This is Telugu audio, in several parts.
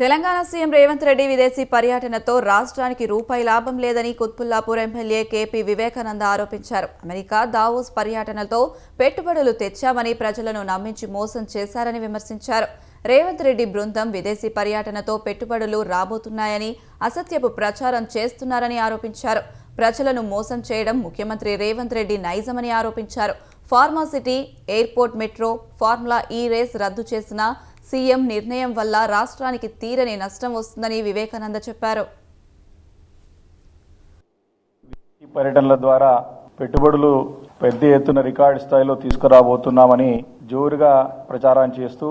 తెలంగాణ సీఎం రేవంత్ రెడ్డి విదేశీ పర్యటనతో రాష్ట్రానికి రూపాయి లాభం లేదని కుత్బుల్లాపూర్ ఎమ్మెల్యే కేపీ వివేకానంద ఆరోపించారు. అమెరికా దావోస్ పర్యటనతో పెట్టుబడులు తెచ్చామని ప్రజలను నమ్మించి మోసం చేశారని విమర్శించారు. రేవంత్ రెడ్డి బృందం విదేశీ పర్యటనతో పెట్టుబడులు రాబోతున్నాయని అసత్యపు ప్రచారం చేస్తున్నారని ఆరోపించారు. ప్రజలను మోసం చేయడం ముఖ్యమంత్రి రేవంత్ రెడ్డి నైజమని ఆరోపించారు. Pharma city airport metro formula E race రద్దు చేసిన సీఎం నిర్ణయం వల్ల రాష్ట్రానికి తీరని నష్టం వస్తుందని వివేకానంద చెప్పారు. ఈ పర్యటనల ద్వారా పెట్టుబడులు పెద్ద ఎత్తున రికార్డు స్థాయిలో తీసుకురాబోతున్నామని జోరుగా ప్రచారం చేస్తూ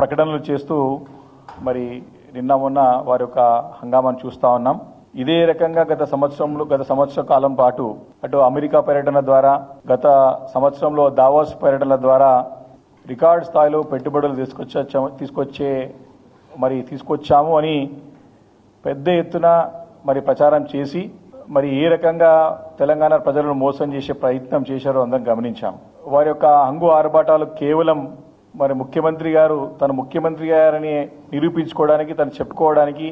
ప్రకటనలు చేస్తూ మరి నిన్న మొన్న వారి యొక్క హంగామాను చూస్తా ఉన్నాం. ఇదే రకంగా గత సంవత్సరంలో గత సంవత్సర కాలం పాటు అటు అమెరికా పర్యటన ద్వారా గత సంవత్సరంలో దావోస్ పర్యటనల ద్వారా రికార్డ్ స్థాయిలో పెట్టుబడులు తీసుకొచ్చా తీసుకొచ్చే మరి తీసుకొచ్చాము అని పెద్ద ఎత్తున మరి ప్రచారం చేసి మరి ఏ రకంగా తెలంగాణ ప్రజలను మోసం చేసే ప్రయత్నం చేశారో అందరం గమనించాం. వారి యొక్క హంగు ఆర్భాటాలు కేవలం మరి ముఖ్యమంత్రి గారు తను ముఖ్యమంత్రి గారని నిరూపించుకోవడానికి తను చెప్పుకోవడానికి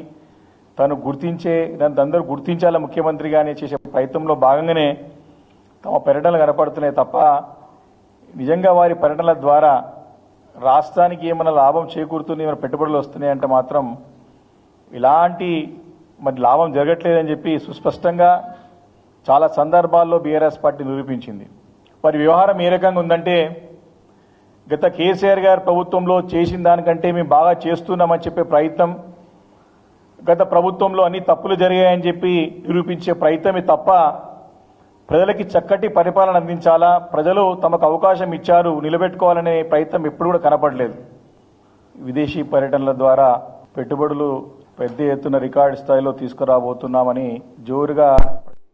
తను గుర్తించే దాన్ని అందరూ గుర్తించాలా ముఖ్యమంత్రిగానే చేసే ప్రయత్నంలో భాగంగానే తమ పర్యటనలు కనపడుతున్నాయి తప్ప నిజంగా వారి పర్యటనల ద్వారా రాష్ట్రానికి ఏమైనా లాభం చేకూరుతుంది ఏమైనా పెట్టుబడులు వస్తున్నాయంటే మాత్రం ఇలాంటి మరి లాభం జరగట్లేదని చెప్పి సుస్పష్టంగా చాలా సందర్భాల్లో బీఆర్ఎస్ పార్టీ నిరూపించింది. మరి వ్యవహారం ఏ రకంగా ఉందంటే గత కేసీఆర్ గారి ప్రభుత్వంలో చేసిన దానికంటే మేము బాగా చేస్తున్నామని చెప్పే ప్రయత్నం గత ప్రభుత్వంలో అన్ని తప్పులు జరిగాయని చెప్పి నిరూపించే ప్రయత్నమే తప్ప ప్రజలకి చక్కటి పరిపాలన అందించాలా? ప్రజలు తమకు అవకాశం ఇచ్చారు నిలబెట్టుకోవాలనే ప్రయత్నం ఎప్పుడు కూడా కనపడలేదు. విదేశీ పర్యటనల ద్వారా పెట్టుబడులు పెద్ద ఎత్తున రికార్డు స్థాయిలో తీసుకురాబోతున్నామని జోరుగా